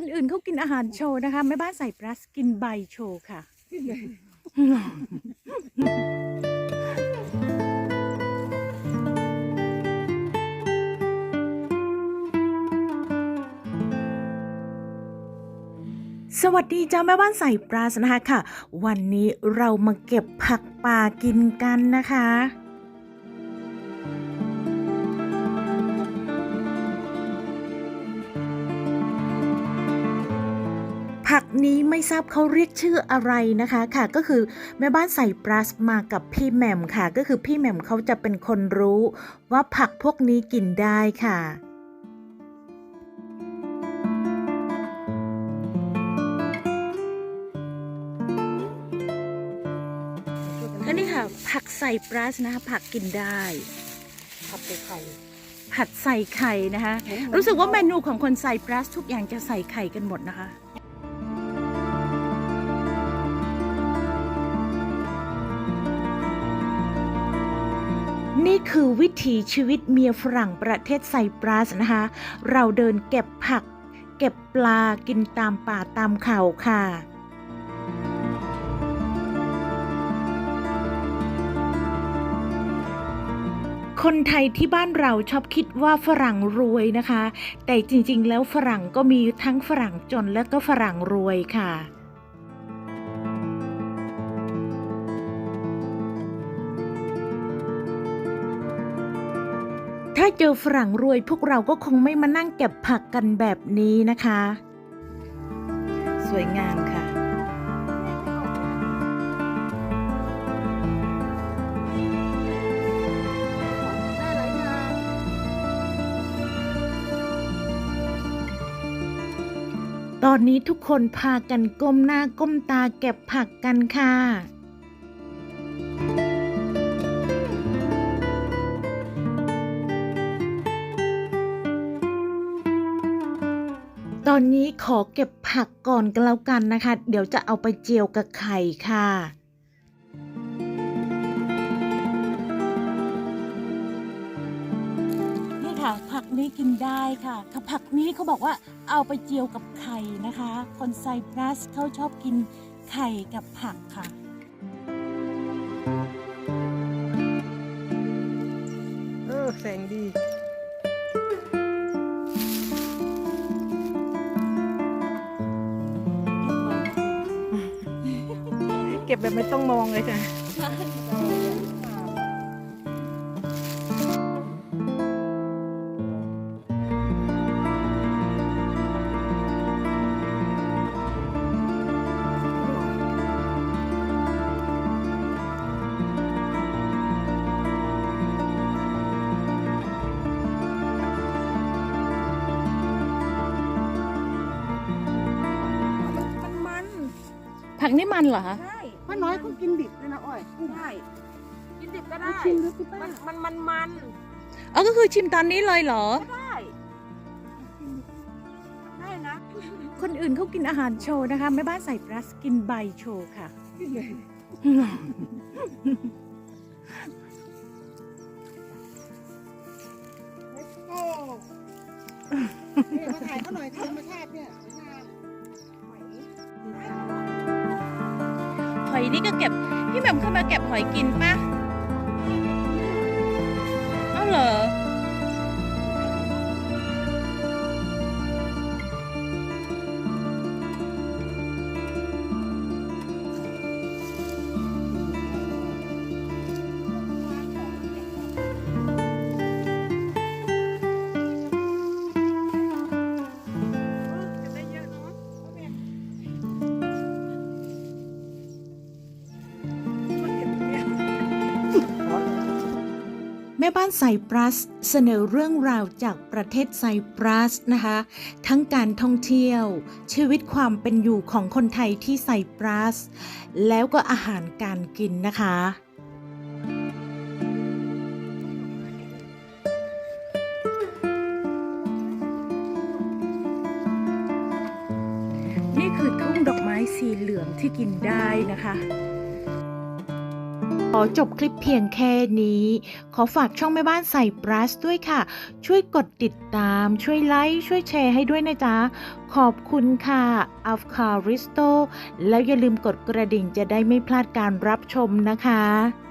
คนอื่นเขากินอาหารโชว์นะคะแม่บ้านใส่ปลัสกินใบโชว์ค่ะ สวัสดีจ้าแม่บ้านใส่ปลาสนะคะค่ะ วันนี้เรามาเก็บผักป่ากินกันนะคะ ผักนี้ไม่ทราบเขาเรียกชื่ออะไรนะคะค่ะ ก็คือแม่บ้านใส่ปลาสมากับพี่แหม่มค่ะ ก็คือพี่แหม่มเขาจะเป็นคนรู้ ว่าผักพวกนี้กินได้ค่ะและนี่ค่ะ ผักใส่ปลาสนะคะผักกินได้ผัดไปไข่ผัดใส่ไข่นะคะ รู้สึกว่าเมนูของคนใส่ปลาสทุกอย่างจะใส่ไข่กันหมดนะคะ นี่คือวิถีชีวิตเมียฝรั่งประเทศไซปรัสนะคะ เราเดินเก็บผัก เก็บปลากินตามป่าตามเขาค่ะคนไทยที่บ้านเราชอบคิดว่าฝรั่งรวยนะคะ แต่จริงๆ แล้วฝรั่งก็มีทั้งฝรั่งจนและก็ฝรั่งรวยค่ะ ถ้าเจอฝรั่งรวยพวกเราก็คงไม่มานั่งเก็บผักกันแบบนี้นะคะ สวยงามค่ะได้หลายอย่างตอนนี้ทุกคนพากันก้มหน้าก้มตาเก็บผักกันค่ะ อนนี้ขอเก็บผักก่อนก็แล้วกันนะคะ เดี๋ยวจะเอาไปเจียวกับไข่ค่ะนี่ค่ะผักนี้กินได้ค่ะค่ะผักนี้เขาบอกว่าเอาไปเจียวกับไข่นะคะ คนไซปรัสเขาชอบกินไข่กับผักค่ะ เออแสงดี เก็บแบบไม่ต้องมองเลยค่ะ ผักนี่มันเหรอคะใช่ป้าน้อยเขากินดิบเลยนะอ้อยใช่กินดิบก็ได้ ชิมดูสิป้ามันมันมันมันอ๋อก็คือชิมตอนนี้เลยเหรอได้ได้นะคนอื่นเขากินอาหารโชว์นะคะแม่บ้านใส่ปลัสกินใบโชว์ค่ะโอ้นี่มาถ่ายเขาหน่อยธรรมชาติ นี่ก็เก็บพี่แหม่มเข้ามาเก็บหอยกินปะเอาเหรอ ม่บ้านไซปรัสเสนอเรื่องราวจากประเทศไซปรัสนะคะ ทั้งการท่องเที่ยว ชีวิตความเป็นอยู่ของคนไทยที่ไซปรัส แล้วก็อาหารการกินนะคะนี่คือทุ่งดอกไม้สีเหลืองที่กินได้นะคะ อจบคลิปเพียงแค่นี้ ขอฝากช่องแม่บ้านใส่ปรัสด้วยค่ะ ช่วยกดติดตาม ช่วยไลค์ ช่วยแชร์ให้ด้วยนะจ๊ะ ขอบคุณค่ะอัฟคาริสโต แล้วอย่าลืมกดกระดิ่งจะได้ไม่พลาดการรับชมนะคะ